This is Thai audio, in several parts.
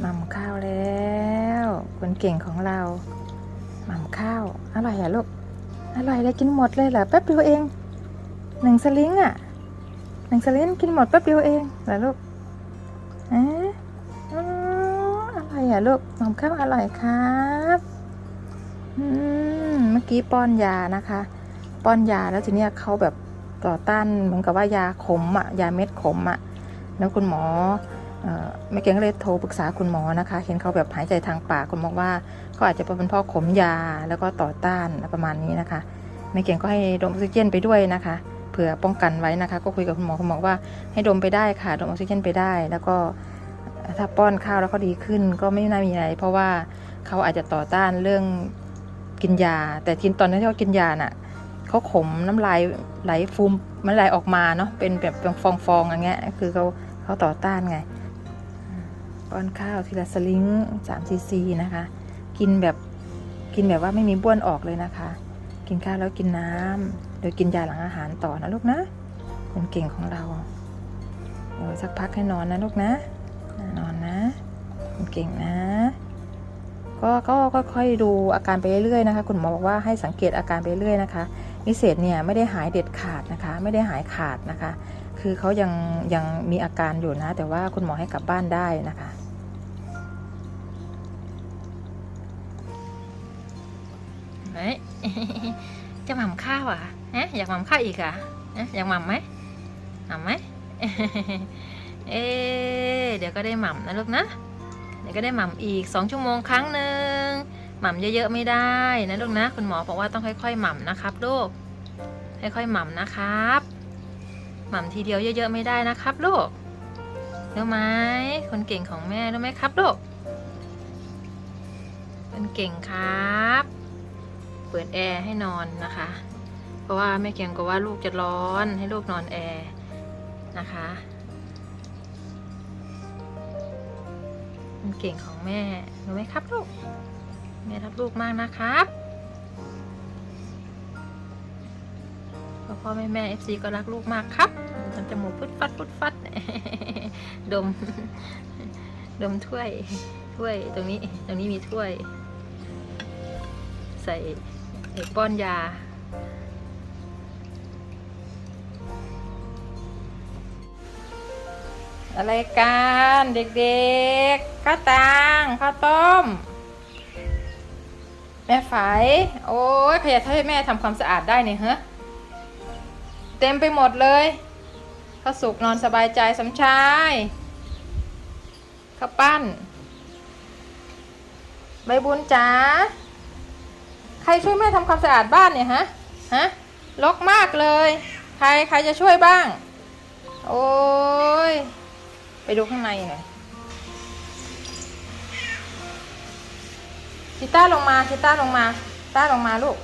หม่ำข้าวแล้วคนเก่งของเราหม่ำข้าวอร่อยอะลูกอร่อยเลยกินหมดเลยเหรอแป๊บเดียวเองหนึ่งสลิงอะหนึ่งสลิงกินหมดแป๊บเดียวเองเหรอลูกเอ๊ะอ๋ออร่อยอะลูกหม่ำข้าวอร่อยครับอืมเมื่อกี้ป้อนยานะคะ ป้อนยาแล้วทีเนี้ยเขาแบบต่อต้านเหมือนกับว่ายาขมอะยาเม็ดขมอะแล้วคุณหมอ แม่เก่งก็เลยโทรปรึกษาคุณหมอนะคะ เห็นเขาแบบหายใจทางปากคุณหมอว่าก็อาจจะเป็นพ่อขมยาแล้วก็ต่อต้านประมาณนี้นะคะแม่เก่งก็ให้ดมออกซิเจนไปด้วยนะคะเผื่อป้องกันไว้นะคะ ก็คุยกับคุณหมอคุณหมอว่าให้ดมไปได้ค่ะดมออกซิเจนไปได้ แล้วก็ถ้าป้อนข้าวแล้วเขาดีขึ้นก็ไม่น่ามีอะไร เพราะว่าเขาอาจจะต่อต้านเรื่องกินยา แต่ทีนตอนที่เขากินยาน่ะเขาขมน้ำลายไหลฟูมมันไหลออกมาเนาะเป็นแบบเป็นฟองๆอย่างเงี้ยคือเขาเขาต่อต้านไง ป้อนข้าวทีละสลิง3ซีซีนะคะ กินแบบกินแบบว่าไม่มีบ้วนออกเลยนะคะ กินข้าวแล้วกินน้ำโดยกินยาหลังอาหารต่อนะลูกนะ คนเก่งของเราเดี๋ยวสักพักให้นอนนะลูกนะ นอนนะ คนเก่งนะ ก็ก็ค่อยๆดูอาการไปเรื่อยๆนะคะ คุณหมอบอกว่าให้สังเกตอาการไปเรื่อยนะคะนิเศษเนี่ยไม่ได้หายเด็ดขาดนะคะ ไม่ได้หายขาดนะคะ คือเขายังยังมีอาการอยู่นะ แต่ว่าคุณหมอให้กลับบ้านได้นะคะเฮ้ยจะหม่ำข้าวอะฮะอยากหม่ำข้าวอีกอะฮะอยากหม่ำไหมหม่ำไหมเอ๊เดี๋ยวก็ได้หม่ำนะลูกนะ เดี๋ยวก็ได้หม่ำอีกสองชั่วโมงครั้งหนึ่งหม่ำเยอะๆไม่ได้นะลูกนะ คุณหมอบอกว่าต้องค่อยๆหม่ำนะครับลูกค่อยๆหม่ำนะครับ หม่ำทีเดียวเยอะๆไม่ได้นะครับลูกรู้ไหมคนเก่งของแม่รู้ไหมครับลูกคนเก่งครับ เปิดแอร์ให้นอนนะคะ เพราะว่าแม่เกียงก็ว่าลูกจะร้อนให้ลูกนอนแอร์นะคะคนเก่งของแม่รู้ไหมครับลูกแม่รักลูกมากนะครับ พ่อพ่อแม่แม่เอฟซีก็รักลูกมากครับทำจมูกฟุดฟัดฟุดฟัด ดม ดมถ้วย ถ้วยตรงนี้ ตรงนี้มีถ้วย ใส่ป้อนยาอะไรกันเด็กๆ ข้าวตังข้าวต้ม แม่ฝาย โอ้ยขยันให้แม่ทำความสะอาดได้เนี่ยฮะ เต็มไปหมดเลยข้าสุกนอนสบายใจสำชายข้าปั้น ใบบุญจ๋าใครช่วยแม่ทำความสะอาดบ้านเนี่ยฮะฮะรกมากเลย ใครใครจะช่วยบ้าง โอ้ยไปดูข้างในหน่อยชิต้าลงมาชิต้าลงมาต้าลงมาลูก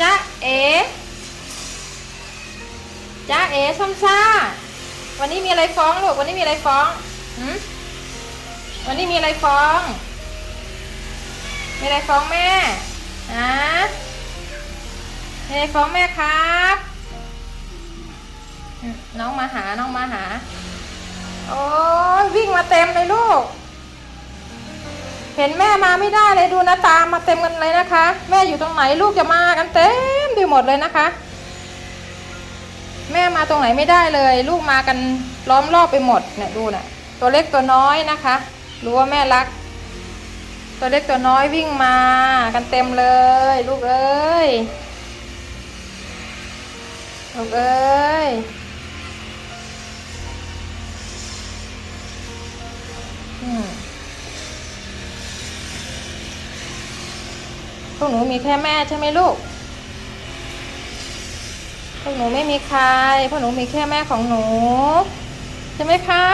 จ๊ะเอ๋จ๊ะเอ๋ส้มซ่า วันนี้มีอะไรฟ้องลูก วันนี้มีอะไรฟ้องหืมวันนี้มีอะไรฟ้อง มีอะไรฟ้องแม่ฮะมีอะไรฟ้องแม่ครับน้องมาหา น้องมาหา โอ้ยวิ่งมาเต็มเลยลูก เห็นแม่มาไม่ได้เลยดูนะตามมาเต็มกันเลยนะคะ แม่อยู่ตรงไหนลูกจะมากันเต็มไปหมดเลยนะคะ แม่มาตรงไหนไม่ได้เลย ลูกมากันล้อมรอบไปหมดเนี่ยดูนะ่ะตัวเล็กตัวน้อยนะคะรู้ว่าแม่รัก ตัวเล็กตัวน้อยวิ่งมากันเต็มเลย ลูกเอ้ยลูกเอ้ย พวกหนูมีแค่แม่ใช่ไหมลูก พวกหนูไม่มีใคร พวกหนูมีแค่แม่ของหนูใช่ไหมคะ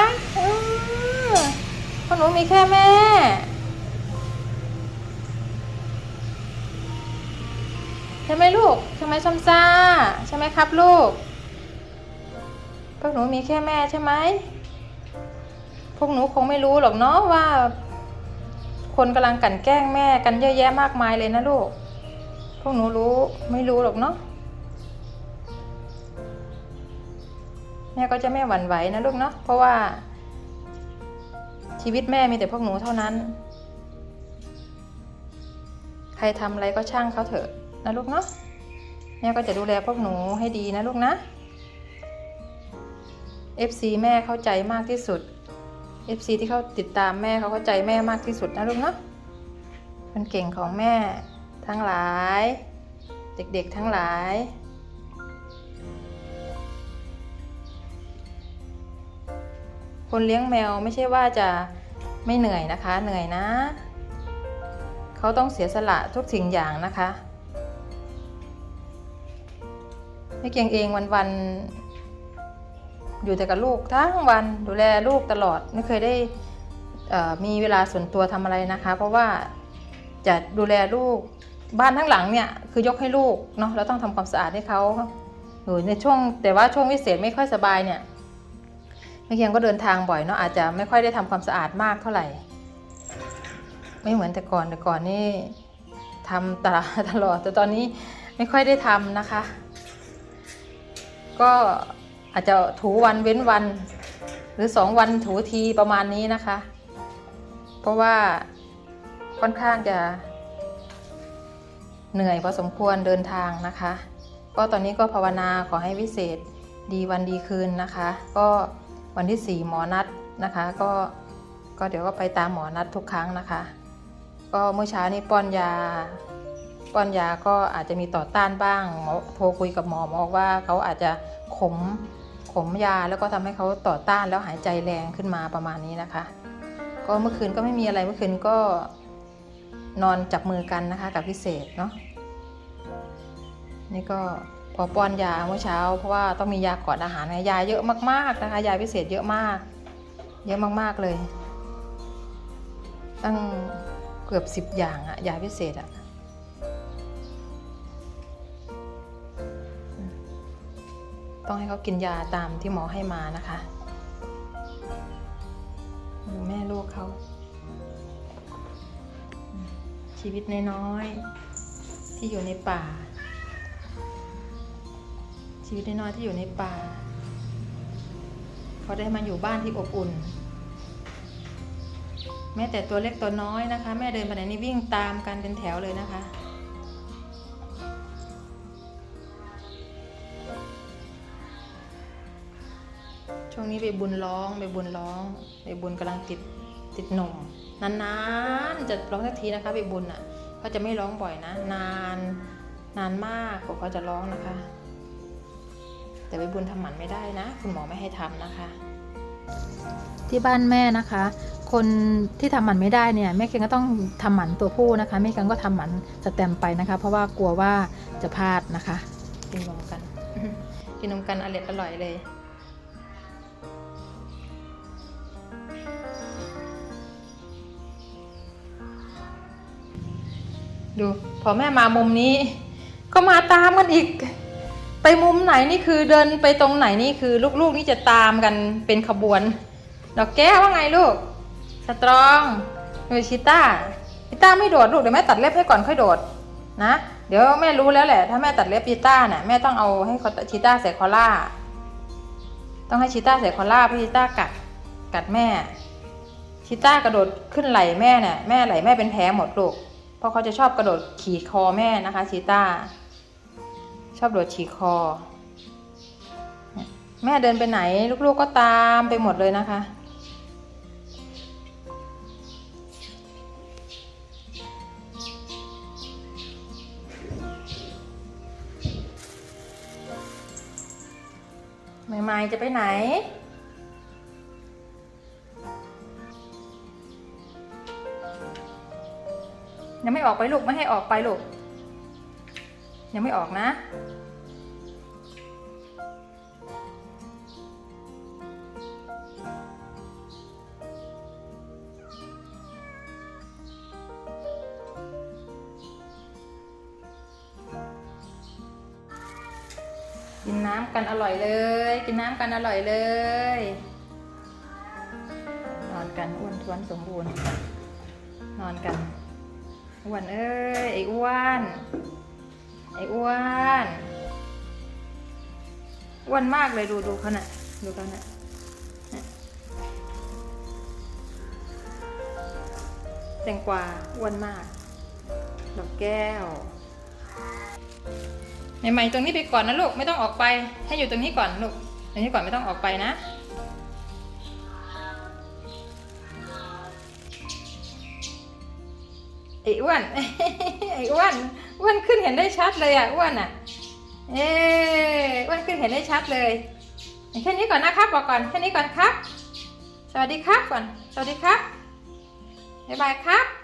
พวกหนูมีแค่แม่ ใช่ไหมลูก ใช่ไหมซัมซ่า ใช่ไหมครับลูก พวกหนูมีแค่แม่ใช่ไหมพวกหนูคงไม่รู้หรอกเนาะว่า คนกำลังกันแกล้งแม่กันเยอะแยะมากมายเลยนะลูก พวกหนูรู้ไม่รู้หรอกเนาะ แม่ก็จะไม่หวั่นไหวนะลูกเนาะ เพราะว่า ชีวิตแม่มีแต่พวกหนูเท่านั้น ใครทำอะไรก็ช่างเขาเถอะนะลูกเนาะ แม่ก็จะดูแลพวกหนูให้ดีนะลูกนะ FC แม่เข้าใจมากที่สุด FC ที่เขาติดตามแม่เขาเข้าใจแม่มากที่สุดนะลูกเนาะคนเก่งของแม่ทั้งหลาย เด็กๆทั้งหลาย คนเลี้ยงแมวไม่ใช่ว่าจะไม่เหนื่อยนะคะ เหนื่อยนะ เขาต้องเสียสละทุกสิ่งอย่างนะคะไม่เกียงเองวันๆ อยู่แต่กับลูกทั้งวันดูแลลูกตลอดไม่เคยได้มีเวลาส่วนตัวทำอะไรนะคะ เพราะว่าจะดูแลลูกบ้านทั้งหลังเนี่ยคือยกให้ลูกเนาะเราต้องทำความสะอาดให้เขาอยู่ในช่วงแต่ว่าช่วงพิเศษไม่ค่อยสบายเนี่ยแม่เคียงก็เดินทางบ่อยเนาะอาจจะไม่ค่อยได้ทำความสะอาดมากเท่าไหร่ ไม่เหมือนแต่ก่อนแต่ก่อนนี่ทำตลอดตลอดแต่ตอนนี้ไม่ค่อยได้ทำนะคะ ก็ อาจจะถูวันเว้นวัน หรือสองวันถูทีประมาณนี้นะคะ เพราะว่าค่อนข้างจะเหนื่อยพอสมควรเดินทางนะคะ ก็ตอนนี้ก็ภาวนาขอให้วิเศษดีวันดีคืนนะคะ ก็วันที่ 4 หมอนัดนะคะ ก็ก็เดี๋ยวก็ไปตามหมอนัดทุกครั้งนะคะ ก็เมื่อเช้านี้ป้อนยา ป้อนยาก็อาจจะมีต่อต้านบ้างหมอโทรคุยกับหมอหมอบอกว่าเขาอาจจะขม ขมยาแล้วก็ทำให้เขาต่อต้านแล้วหายใจแรงขึ้นมาประมาณนี้นะคะ ก็เมื่อคืนก็ไม่มีอะไรเมื่อคืนก็นอนจับมือกันนะคะ กับพิเศษเนาะนี่ก็พอป้อนยาเมื่อเช้า เพราะว่าต้องมียาก่อนอาหารนะยาเยอะมากๆนะคะ ยาพิเศษเยอะมาก เยอะมากๆเลย ตั้งเกือบสิบอย่างอะยาพิเศษอะ ต้องให้เขากินยาตามที่หมอให้มานะคะดูแม่ลูกเขาชีวิตน้อยๆที่อยู่ในป่า ชีวิตน้อยๆที่อยู่ในป่าเขาได้มาอยู่บ้านที่อบอุ่น แม้แต่ตัวเล็กตัวน้อยนะคะ แม่เดินไปไหนนี่วิ่งตามกันเป็นแถวเลยนะคะ ช่วงนี้ไปบุญร้องไปบุญร้องไปบุญกำลังติดติดหนุ่มนานๆจะร้องสักทีนะคะไปบุญอะเขาจะไม่ร้องบ่อยนะ นานนานมากกว่าเขาจะร้องนะคะ แต่ไปบุญทำหมันไม่ได้นะ คุณหมอไม่ให้ทำนะคะ ที่บ้านแม่นะคะ คนที่ทำหมันไม่ได้เนี่ยแม่เคนก็ต้องทำหมันตัวผู้นะคะแม่เคนก็ทำหมันสแตมป์ไปนะคะ เพราะว่ากลัวว่าจะพลาดนะคะกินนมกันกินนมกันอร่อยอร่อยเลย ดูพอแม่มามุมนี้ ก็มาตามกันอีก ไปมุมไหนนี่คือเดินไปตรงไหนนี่คือลูกๆนี่จะตามกันเป็นขบวน ดอกแก้วว่าไงลูก สตรองดูชิต้าชิต้าไม่โดดลูกเดี๋ยวแม่ตัดเล็บให้ก่อนค่อยโดดนะเดี๋ยวแม่รู้แล้วแหละ ถ้าแม่ตัดเล็บชิต้าเนี่ยแม่ต้องเอาให้ชิต้าใส่คอล่า ต้องให้ชิต้าใส่คอล่าเพราะชิต้ากัดกัดแม่ชิต้ากระโดดขึ้นไหล่แม่เนี่ยแม่ไหล่แม่เป็นแผลหมดลูก เพราะเขาจะชอบกระโดดขี่คอแม่นะคะชีต้า ชอบโดดขี่คอ แม่เดินไปไหน ลูกๆก็ตามไปหมดเลยนะคะ ใหม่ๆจะไปไหน ยังไม่ออกไปลูกไม่ให้ออกไปลูก ยังไม่ออกนะ กินน้ำกันอร่อยเลย กินน้ำกันอร่อยเลยนอนกันอ้วนท้วนสมบูรณ์ นอนกัน อ้วนเอ้ยไอ้อ้วนไอ้อ้วนอ้วนมากเลยดูดูเขาน่ะดูกันนะเนี่ยแตงกวาอ้วนมาก ดอกแก้วใหม่ๆตรงนี้ไปก่อนนะลูกไม่ต้องออกไป ให้อยู่ตรงนี้ก่อนลูกตรงนี้ก่อนไม่ต้องออกไปนะ ไอ้อ้วนไอ้อ้วนอ้วนขึ้นเห็นได้ชัดเลยอะอ้วนอะ เอออ้วนขึ้นเห็นได้ชัดเลยแค่นี้ก่อนนะครับบอกก่อนแค่นี้ก่อนครับ สวัสดีครับก่อน สวัสดีครับบ๊ายบายครับ